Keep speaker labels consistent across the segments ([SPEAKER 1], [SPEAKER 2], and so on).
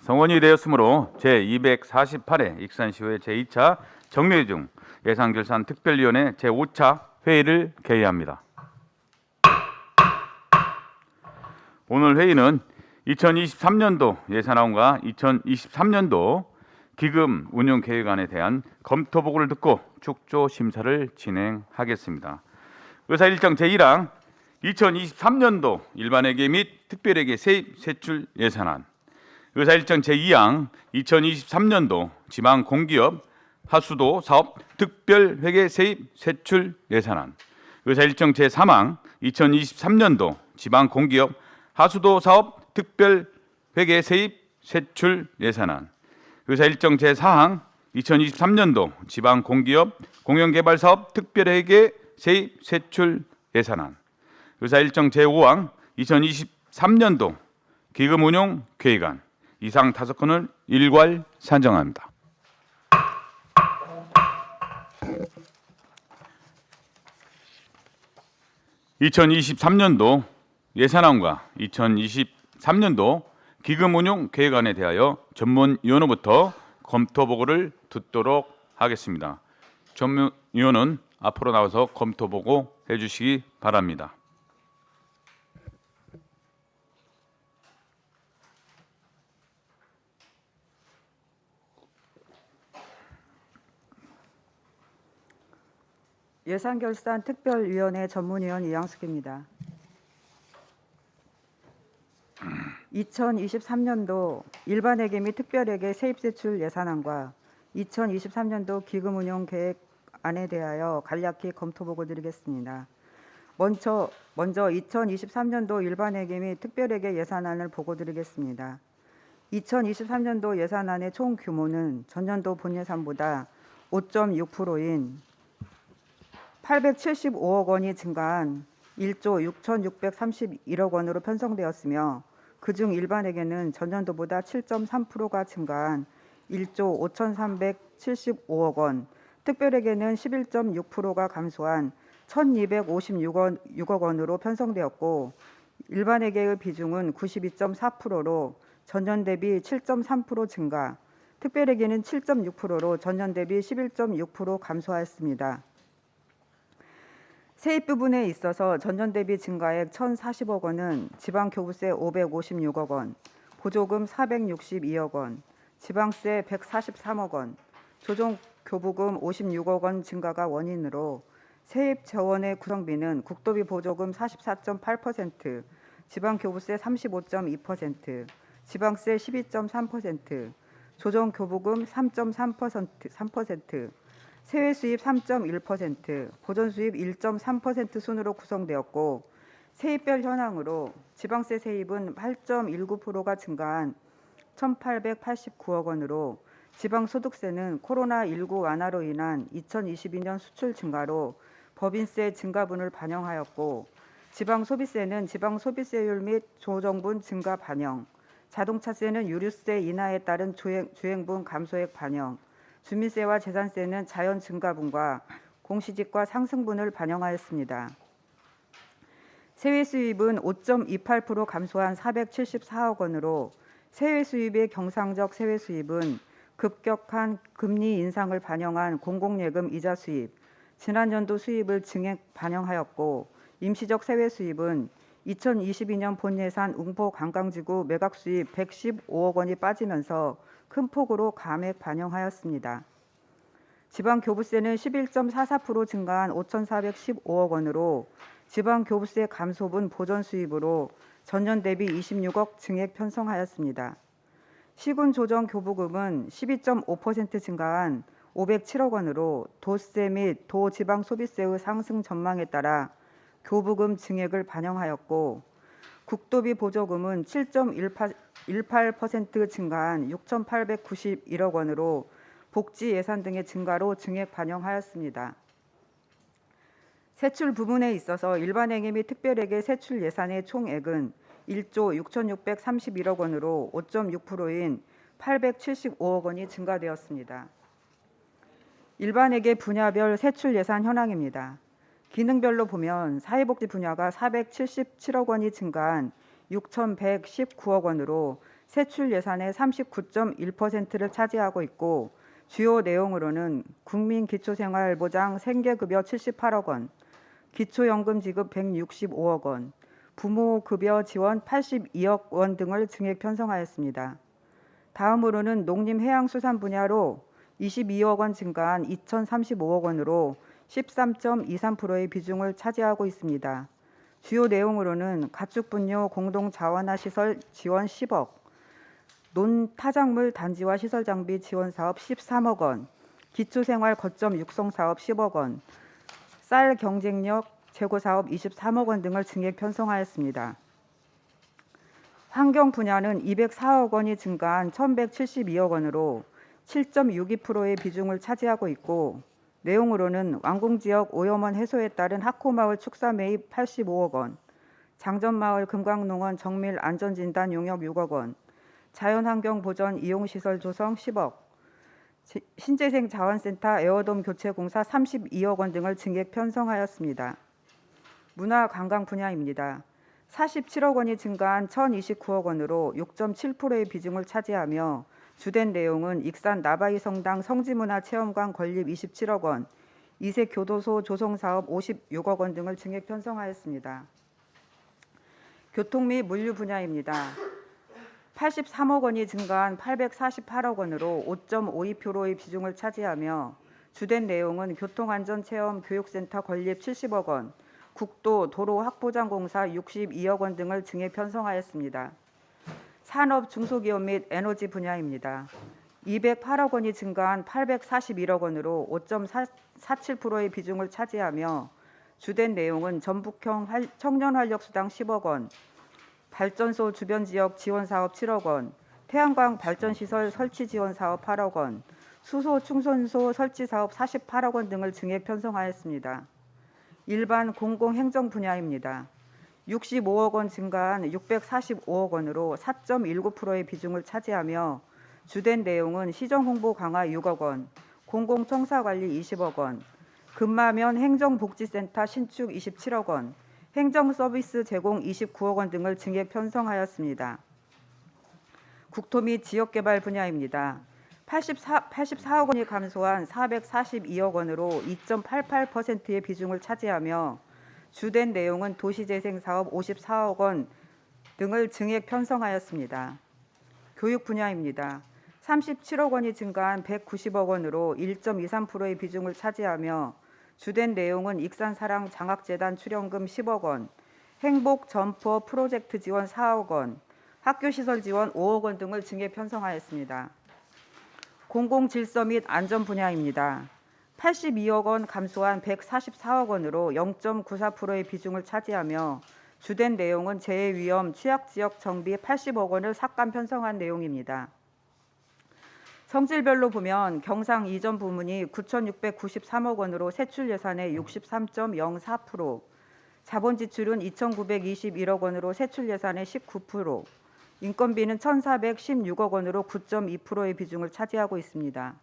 [SPEAKER 1] 성원이 되었으므로 제248회 익산시의회 제2차 정례 중 예산결산 특별위원회 제5차 회의를 개의합니다. 오늘 회의는 2023년도 예산안과 2023년도 기금 운용 계획안에 대한 검토 보고를 듣고 축조 심사를 진행하겠습니다. 의사 일정 제1항 2023년도 일반회계 및 특별회계 세입 세출 예산안 의사 일정 제2항 2023년도 지방 공기업 하수도 사업 특별 회계 세입 세출 예산안. 의사 일정 제3항 2023년도 지방 공기업 하수도 사업 특별 회계 세입 세출 예산안. 의사 일정 제4항 2023년도 지방 공기업 공영개발 사업 특별 회계 세입 세출 예산안. 의사 일정 제5항 2023년도 기금 운용 계획안 이상 다섯 건을 일괄 산정합니다. (2023년도) 예산안과 (2023년도) 기금 운용 계획안에 대하여 전문위원으로부터 검토 보고를 듣도록 하겠습니다. 전문위원은 앞으로 나와서 검토 보고 해주시기 바랍니다.
[SPEAKER 2] 예산결산 특별위원회 전문위원 이양숙입니다. 2023년도 일반회계 및 특별회계 세입세출 예산안과 2023년도 기금운용 계획안에 대하여 간략히 검토 보고 드리겠습니다. 먼저 먼저 2023년도 일반회계 및 특별회계 예산안을 보고 드리겠습니다. 2023년도 예산안의 총 규모는 전년도 본예산보다 5.6%인 875억 원이 증가한 1조 6,631억 원으로 편성되었으며 그중 일반회계는 전년도보다 7.3%가 증가한 1조 5,375억 원, 특별회계는 11.6%가 감소한 1,256억 6억 원으로 편성되었고 일반회계의 비중은 92.4%로 전년 대비 7.3% 증가, 특별회계는 7.6%로 전년 대비 11.6% 감소하였습니다. 세입 부분에 있어서 전년 대비 증가액 1,040억 원은 지방교부세 556억 원, 보조금 462억 원, 지방세 143억 원, 조정교부금 56억 원 증가가 원인으로 세입 재원의 구성비는 국도비 보조금 44.8%, 지방교부세 35.2%, 지방세 12.3%, 조정교부금 3.3%, 3%, 세외 수입 3.1%, 보전 수입 1.3% 순으로 구성되었고 세입별 현황으로 지방세 세입은 8.19%가 증가한 1,889억 원으로 지방소득세는 코로나19 완화로 인한 2022년 수출 증가로 법인세 증가분을 반영하였고 지방소비세는 지방소비세율 및 조정분 증가 반영, 자동차세는 유류세 인하에 따른 주행, 주행분 감소액 반영, 주민세와 재산세는 자연 증가분과 공시지가 상승분을 반영하였습니다. 세외 수입은 5.28% 감소한 474억 원으로 세외 수입의 경상적 세외 수입은 급격한 금리 인상을 반영한 공공예금 이자 수입, 지난년도 수입을 증액 반영하였고 임시적 세외 수입은 2022년 본예산 웅포 관광지구 매각 수입 115억 원이 빠지면서 큰 폭으로 감액 반영하였습니다. 지방 교부세는 11.44% 증가한 5,415억 원으로 지방 교부세 감소분 보전 수입으로 전년 대비 26억 증액 편성하였습니다. 시군 조정 교부금은 12.5% 증가한 507억 원으로 도세 및 도지방 소비세의 상승 전망에 따라 교부금 증액을 반영하였고 국도비 보조금은 7.18% 증가한 6,891억 원으로 복지 예산 등의 증가로 증액 반영하였습니다. 세출 부분에 있어서 일반회계 및 특별회계 세출 예산의 총액은 1조 6,631억 원으로 5.6%인 875억 원이 증가되었습니다. 일반회계 분야별 세출 예산 현황입니다. 기능별로 보면 사회복지 분야가 477억 원이 증가한 6,119억 원으로 세출 예산의 39.1%를 차지하고 있고 주요 내용으로는 국민 기초생활보장 생계급여 78억 원, 기초연금 지급 165억 원, 부모급여 지원 82억 원 등을 증액 편성하였습니다. 다음으로는 농림해양수산 분야로 22억 원 증가한 2,035억 원으로 13.23%의 비중을 차지하고 있습니다. 주요 내용으로는 가축분뇨 공동 자원화 시설 지원 10억, 논타작물 단지와 시설 장비 지원 사업 13억 원, 기초생활 거점 육성 사업 10억 원, 쌀 경쟁력 제고 사업 23억 원 등을 증액 편성하였습니다. 환경 분야는 204억 원이 증가한 1,172억 원으로 7.62%의 비중을 차지하고 있고 내용으로는 완공 지역 오염원 해소에 따른 학코마을 축사 매입 85억 원, 장전마을 금강농원 정밀 안전진단 용역 6억 원, 자연환경 보전 이용시설 조성 10억, 지- 신재생 자원센터 에어돔 교체 공사 32억 원 등을 증액 편성하였습니다. 문화 관광 분야입니다. 47억 원이 증가한 1,029억 원으로 6.7%의 비중을 차지하며 주된 내용은 익산 나바이 성당 성지문화 체험관 건립 27억 원, 이색 교도소 조성 사업 56억 원 등을 증액 편성하였습니다. 교통 및 물류 분야입니다. 83억 원이 증가한 848억 원으로 5.52%의 비중을 차지하며 주된 내용은 교통안전체험 교육센터 건립 70억 원, 국도 도로 확보장공사 62억 원 등을 증액 편성하였습니다. 산업 중소기업 및 에너지 분야입니다. 208억 원이 증가한 841억 원으로 5.47%의 비중을 차지하며 주된 내용은 전북형 활- 청년 활력 수당 10억 원, 발전소 주변 지역 지원 사업 7억 원, 태양광 발전 시설 설치 지원 사업 8억 원, 수소 충전소 설치 사업 48억 원 등을 증액 편성하였습니다. 일반 공공 행정 분야입니다. 65억 원 증가한 645억 원으로 4.19%의 비중을 차지하며 주된 내용은 시정 홍보 강화 6억 원, 공공 청사 관리 20억 원, 금마면 행정복지센터 신축 27억 원, 행정 서비스 제공 29억 원 등을 증액 편성하였습니다. 국토 및 지역개발 분야입니다. 84, 84억 원이 감소한 442억 원으로 2.88%의 비중을 차지하며 주된 내용은 도시재생 사업 54억 원 등을 증액 편성하였습니다. 교육 분야입니다. 37억 원이 증가한 190억 원으로 1.23%의 비중을 차지하며 주된 내용은 익산사랑 장학재단 출연금 10억 원, 행복 점퍼 프로젝트 지원 4억 원, 학교시설 지원 5억 원 등을 증액 편성하였습니다. 공공질서 및 안전 분야입니다. 82억 원 감소한 144억 원으로 0.94%의 비중을 차지하며 주된 내용은 재해 위험 취약 지역 정비 80억 원을 삭감 편성한 내용입니다. 성질별로 보면 경상 이전 부문이 9,693억 원으로 세출 예산의 63.04%, 자본 지출은 2,921억 원으로 세출 예산의 19%, 인건비는 1,416억 원으로 9.2%의 비중을 차지하고 있습니다.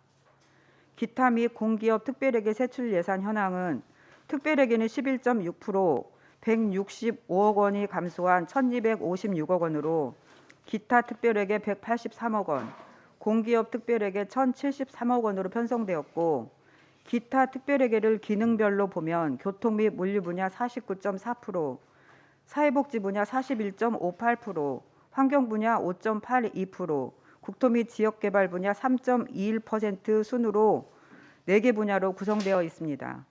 [SPEAKER 2] 기타 및 공기업 특별회계 세출 예산 현황은 특별회계는 11.6%, 165억 원이 감소한 1,256억 원으로 기타 특별회계 183억 원, 공기업 특별회계 1,073억 원으로 편성되었고 기타 특별회계를 기능별로 보면 교통 및 물류 분야 49.4%, 사회복지 분야 41.58%, 환경 분야 5.82%, 국토 및 지역 개발 분야 3.21% 순으로 4개 분야로 구성되어 있습니다.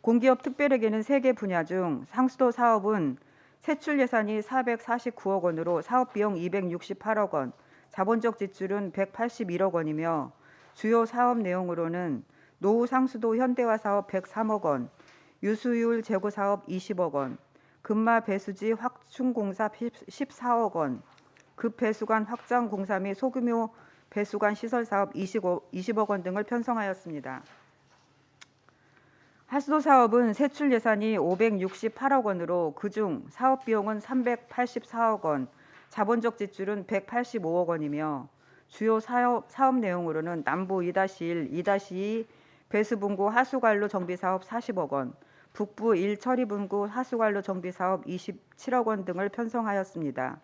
[SPEAKER 2] 공기업 특별회계는 3개 분야 중 상수도 사업은 세출 예산이 449억 원으로 사업 비용 268억 원, 자본적 지출은 181억 원이며 주요 사업 내용으로는 노후 상수도 현대화 사업 103억 원, 유수율 제고 사업 20억 원, 금마 배수지 확충 공사 14억 원, 급 배수관 확장 공사 및 소규모 배수관 시설 사업 25, 20억 원 등을 편성하였습니다. 하수도 사업은 세출 예산이 568억 원으로 그중 사업 비용은 384억 원, 자본적 지출은 185억 원이며 주요 사업, 사업 내용으로는 남부 2-1, 2-2 배수분구 하수관로 정비 사업 40억 원, 북부 1 처리분구 하수관로 정비 사업 27억 원 등을 편성하였습니다.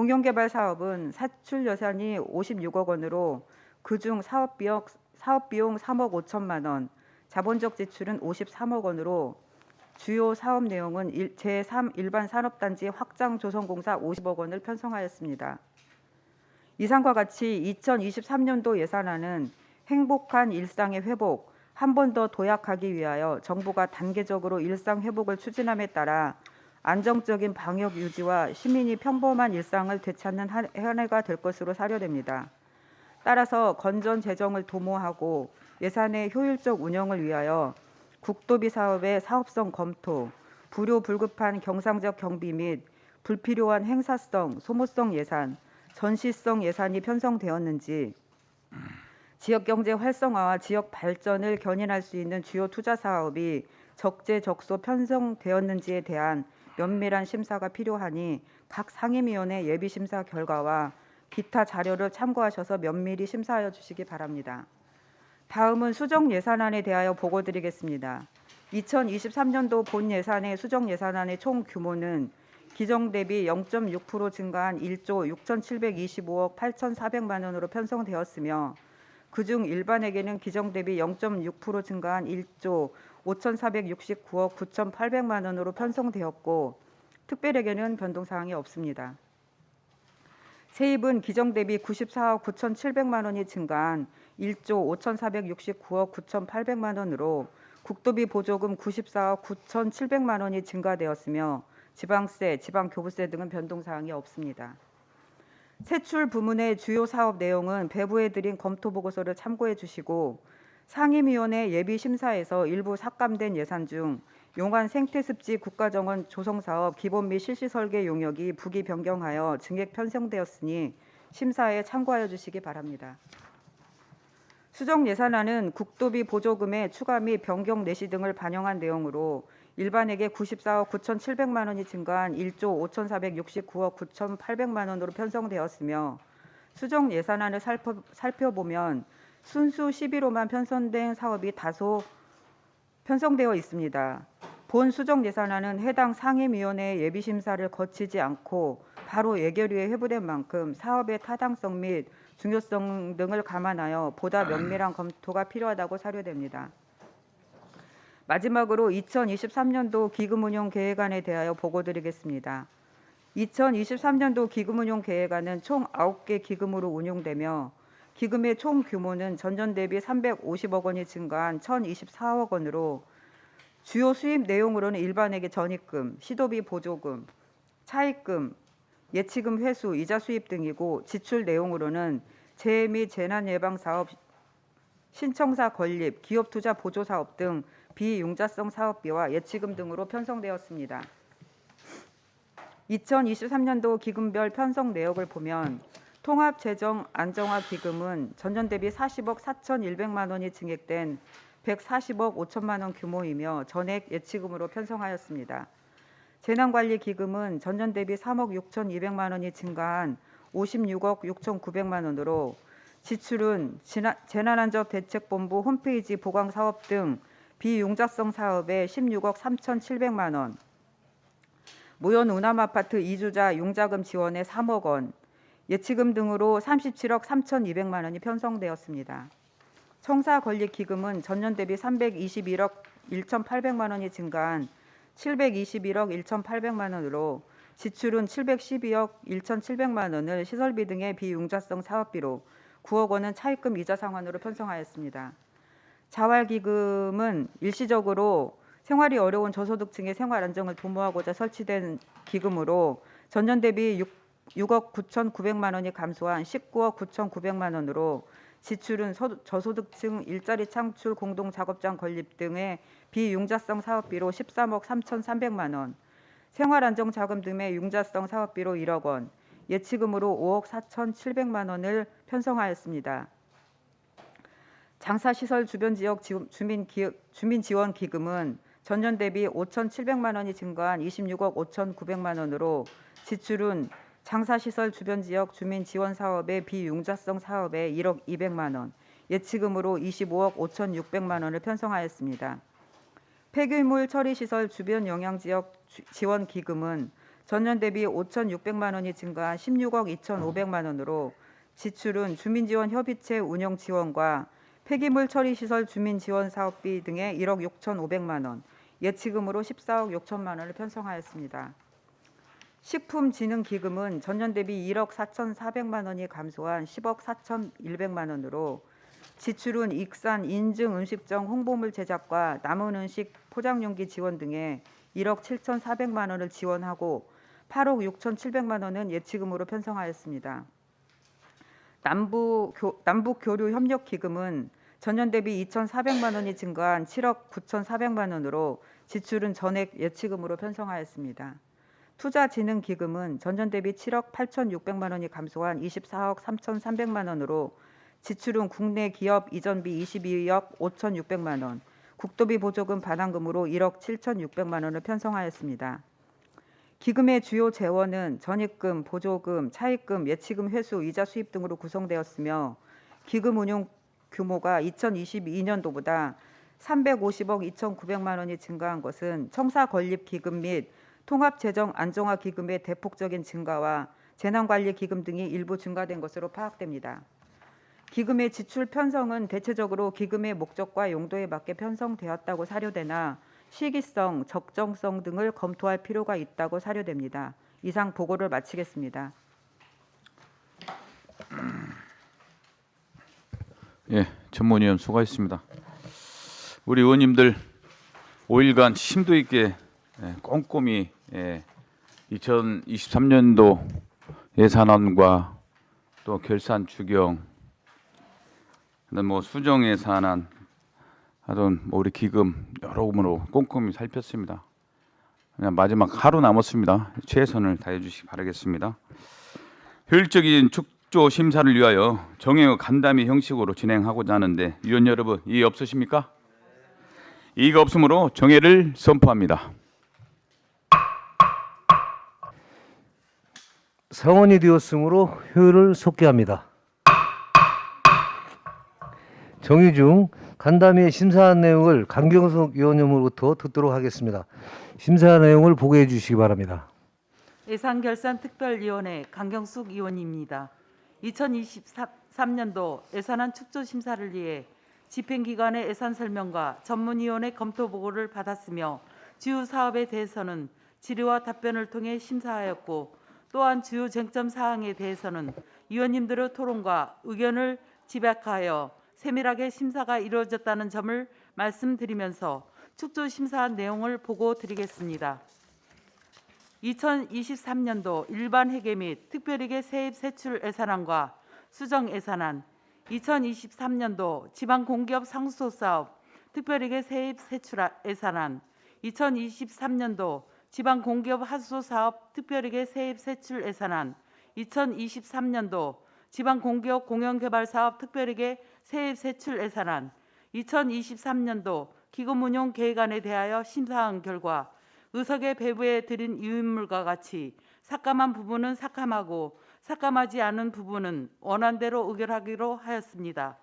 [SPEAKER 2] 공영개발 사업은 사출 예산이 56억 원으로 그중 사업비용 사업비용 3억 5천만 원, 자본적 지출은 53억 원으로 주요 사업 내용은 일- 제3 일반 산업단지 확장 조성공사 50억 원을 편성하였습니다. 이상과 같이 2023년도 예산안은 행복한 일상의 회복, 한 번 더 도약하기 위하여 정부가 단계적으로 일상 회복을 추진함에 따라 안정적인 방역 유지와 시민이 평범한 일상을 되찾는 한- 한 해가 될 것으로 사료됩니다. 따라서 건전 재정을 도모하고 예산의 효율적 운영을 위하여 국도비 사업의 사업성 검토, 불효 불급한 경상적 경비 및 불필요한 행사성, 소모성 예산, 전시성 예산이 편성되었는지 지역 경제 활성화와 지역 발전을 견인할 수 있는 주요 투자 사업이 적재적소 편성되었는지에 대한 면밀한 심사가 필요하니 각 상임위원회 예비 심사 결과와 기타 자료를 참고하셔서 면밀히 심사하여 주시기 바랍니다. 다음은 수정 예산안에 대하여 보고드리겠습니다. 2023년도 본 예산의 수정 예산안의 총 규모는 기정 대비 0.6% 증가한 1조 6,725억 8,400만 원으로 편성되었으며 그중 일반에게는 기정 대비 0.6% 증가한 1조 5,469억 9,800만 원으로 편성되었고 특별에게는 변동 사항이 없습니다. 세입은 기정 대비 94억 9,700만 원이 증가한 1조 5,469억 9,800만 원으로 국도비 보조금 94억 9,700만 원이 증가되었으며 지방세, 지방교부세 등은 변동 사항이 없습니다. 세출 부문의 주요 사업 내용은 배부해 드린 검토 보고서를 참고해 주시고 상임위원회 예비 심사에서 일부 삭감된 예산 중 용안 생태습지 국가정원 조성사업 기본 및 실시 설계 용역이 부기 변경하여 증액 편성되었으니 심사에 참고하여 주시기 바랍니다. 수정 예산안은 국도비 보조금의 추가 및 변경 내시 등을 반영한 내용으로 일반에게 94억 9,700만 원이 증가한 1조 5,469억 9,800만 원으로 편성되었으며 수정 예산안을 살펴, 살펴보면 순수 11호만 편성된 사업이 다소 편성되어 있습니다. 본 수정 예산안은 해당 상임위원회의 예비 심사를 거치지 않고 바로 예결위에 회부된 만큼 사업의 타당성 및 중요성 등을 감안하여 보다 면밀한 검토가 필요하다고 사료됩니다. 마지막으로 2023년도 기금운용 계획안에 대하여 보고드리겠습니다. 2023년도 기금운용 계획안은 총 9개 기금으로 운용되며 기금의 총 규모는 전년 대비 350억 원이 증가한 1,024억 원으로 주요 수입 내용으로는 일반에게 전입금, 시도비 보조금, 차입금, 예치금 회수, 이자 수입 등이고 지출 내용으로는 재해 및 재난 예방 사업 신청사 건립, 기업 투자 보조 사업 등 비융자성 사업비와 예치금 등으로 편성되었습니다. 2023년도 기금별 편성 내역을 보면 통합재정 안정화 기금은 전년 대비 40억 4,100만 원이 증액된 140억 5천만 원 규모이며 전액 예치금으로 편성하였습니다. 재난관리 기금은 전년 대비 3억 6,200만 원이 증가한 56억 6,900만 원으로 지출은 지나- 재난안전 대책본부 홈페이지 보강 사업 등 비융자성 사업에 16억 3,700만 원, 무연 운암 아파트 이주자 융자금 지원에 3억 원, 예치금 등으로 37억 3,200만 원이 편성되었습니다. 청사 건립 기금은 전년 대비 321억 1,800만 원이 증가한 721억 1,800만 원으로 지출은 712억 1,700만 원을 시설비 등의 비융자성 사업비로 9억 원은 차입금 이자 상환으로 편성하였습니다. 자활기금은 일시적으로 생활이 어려운 저소득층의 생활 안정을 도모하고자 설치된 기금으로 전년 대비 6, 6억 9,900만 원이 감소한 19억 9,900만 원으로 지출은 서- 저소득층 일자리 창출 공동 작업장 건립 등의 비융자성 사업비로 13억 3,300만 원, 생활 안정 자금 등의 융자성 사업비로 1억 원, 예치금으로 5억 4,700만 원을 편성하였습니다. 장사 시설 주변 지역 지- 주민 기, 주민 지원 기금은 전년 대비 5,700만 원이 증가한 26억 5,900만 원으로 지출은 장사시설 주변 지역 주민 지원 사업의 비융자성 사업에 1억 200만 원, 예치금으로 25억 5,600만 원을 편성하였습니다. 폐기물 처리 시설 주변 영향 지역 주- 지원 기금은 전년 대비 5,600만 원이 증가한 16억 2,500만 원으로 지출은 주민지원 협의체 운영 지원과 폐기물 처리 시설 주민 지원 사업비 등에 1억 6,500만 원, 예치금으로 14억 6천만 원을 편성하였습니다. 식품진흥기금은 전년 대비 1억 4,400만 원이 감소한 10억 4,100만 원으로 지출은 익산 인증 음식점 홍보물 제작과 남은 음식 포장용기 지원 등에 1억 7,400만 원을 지원하고 8억 6,700만 원은 예치금으로 편성하였습니다. 남부 교, 남북 교류 협력 기금은 전년 대비 2,400만 원이 증가한 7억 9,400만 원으로 지출은 전액 예치금으로 편성하였습니다. 투자진흥기금은 전년 대비 7억 8,600만 원이 감소한 24억 3,300만 원으로 지출은 국내 기업 이전비 22억 5,600만 원, 국도비 보조금 반환금으로 1억 7,600만 원을 편성하였습니다. 기금의 주요 재원은 전입금, 보조금, 차입금, 예치금 회수, 이자 수입 등으로 구성되었으며 기금 운용 규모가 2022년도보다 350억 2,900만 원이 증가한 것은 청사 건립 기금 및 통합 재정 안정화 기금의 대폭적인 증가와 재난관리 기금 등이 일부 증가된 것으로 파악됩니다. 기금의 지출 편성은 대체적으로 기금의 목적과 용도에 맞게 편성되었다고 사료되나 시기성, 적정성 등을 검토할 필요가 있다고 사료됩니다. 이상 보고를 마치겠습니다.
[SPEAKER 1] 예, 전문위원 수고하셨습니다. 우리 의원님들 5일간 심도 있게 예, 꼼꼼히 예, 2023년도 예산안과 또 결산 추경, 뭐 수정 예산안 하던 뭐 우리 기금 여러모로 꼼꼼히 살폈습니다. 그냥 마지막 하루 남았습니다. 최선을 다해 주시기 바라겠습니다. 효율적인 축조 심사를 위하여 정형의 간담회 형식으로 진행하고자 하는데 위원 여러분 이의 없으십니까? 이의가 없으므로 정회를 선포합니다.
[SPEAKER 3] 성원이 되었으므로 효율을 속개합니다. 정의 중 간담회 심사한 내용을 강경석 의원님으로부터 듣도록 하겠습니다. 심사 내용을 보고해 주시기 바랍니다.
[SPEAKER 4] 예산결산특별위원회 강경숙 의원입니다. 2023년도 예산안 축조 심사를 위해 집행기관의 예산 설명과 전문위원회 검토 보고를 받았으며 주요 사업에 대해서는 질의와 답변을 통해 심사하였고 또한 주요 쟁점 사항에 대해서는 위원님들의 토론과 의견을 집약하여 세밀하게 심사가 이루어졌다는 점을 말씀드리면서 축조 심사한 내용을 보고 드리겠습니다. 2023년도 일반 회계 및 특별회계 세입 세출 예산안과 수정 예산안, 2023년도 지방 공기업 상수도 사업 특별회계 세입 세출 예산안, 2023년도 지방 공기업 하수도 사업 특별회계 세입 세출 예산안, 2023년도 지방 공기업 공영개발 사업 특별회계 세입 세출 예산안, 2023년도 기금 운용 계획안에 대하여 심사한 결과 의석의 배부에 드린 유인물과 같이 삭감한 부분은 삭감하고 삭감하지 않은 부분은 원안대로 의결하기로 하였습니다.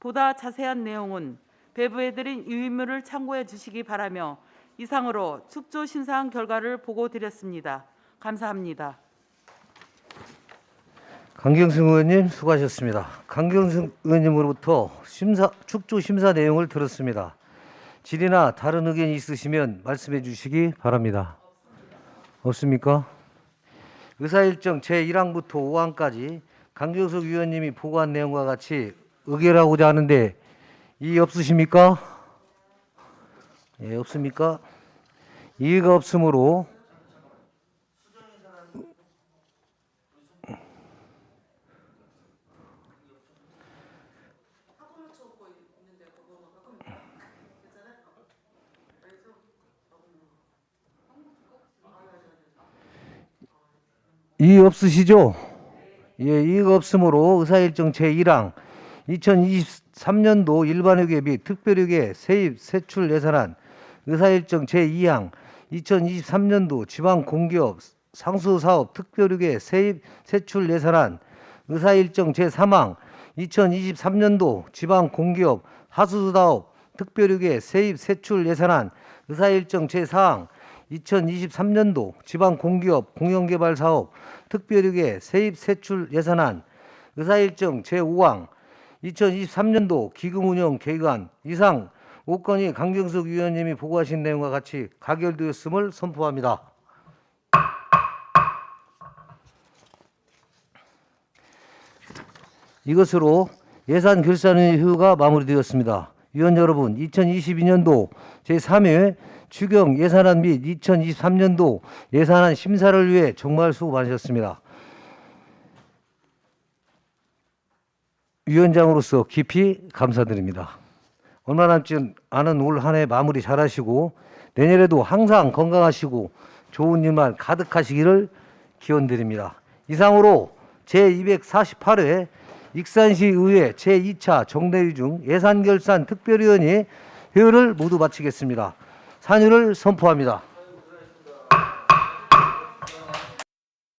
[SPEAKER 4] 보다 자세한 내용은 배부에 드린 유인물을 참고해 주시기 바라며 이상으로 축조 심사한 결과를 보고 드렸습니다. 감사합니다.
[SPEAKER 3] 강경승 의원님 수고하셨습니다. 강경승 의원님으로부터 심사 축조 심사 내용을 들었습니다. 질의나 다른 의견이 있으시면 말씀해 주시기 바랍니다. 없습니까? 의사일정 제1항부터 5항까지 강경석 위원님이 보고한 내용과 같이 의결하고자 하는데 이의 없으십니까? 예, 없습니까? 이의가 없으므로 이의 없으시죠? 예, 이의가 없으므로 의사일정 제1항 2023년도 일반회계 및 특별회계 세입 세출 예산안 의사일정 제2항 2023년도 지방공기업 상수사업 특별회계 세입 세출 예산안 의사일정 제3항 2023년도 지방공기업 하수사업 특별회계 세입 세출 예산안 의사일정 제4항 2023년도 지방 공기업 공영개발 사업 특별위계 세입 세출 예산안 의사일정 제5항 2023년도 기금운영 계획안 이상 5건이 강경석 위원님이 보고하신 내용과 같이 가결되었음을 선포합니다. 이것으로 예산 결산의 휴가 마무리되었습니다. 위원 여러분, 2022년도 제3회 추경 예산안 및 2023년도 예산안 심사를 위해 정말 수고 많으셨습니다. 위원장으로서 깊이 감사드립니다. 얼마 남지 않은 올 한 해 마무리 잘하시고 내년에도 항상 건강하시고 좋은 일만 가득하시기를 기원드립니다. 이상으로 제248회 익산시 의회 제2차 정례위 중 예산결산 특별위원회 회의를 모두 마치겠습니다. 산유를 선포합니다.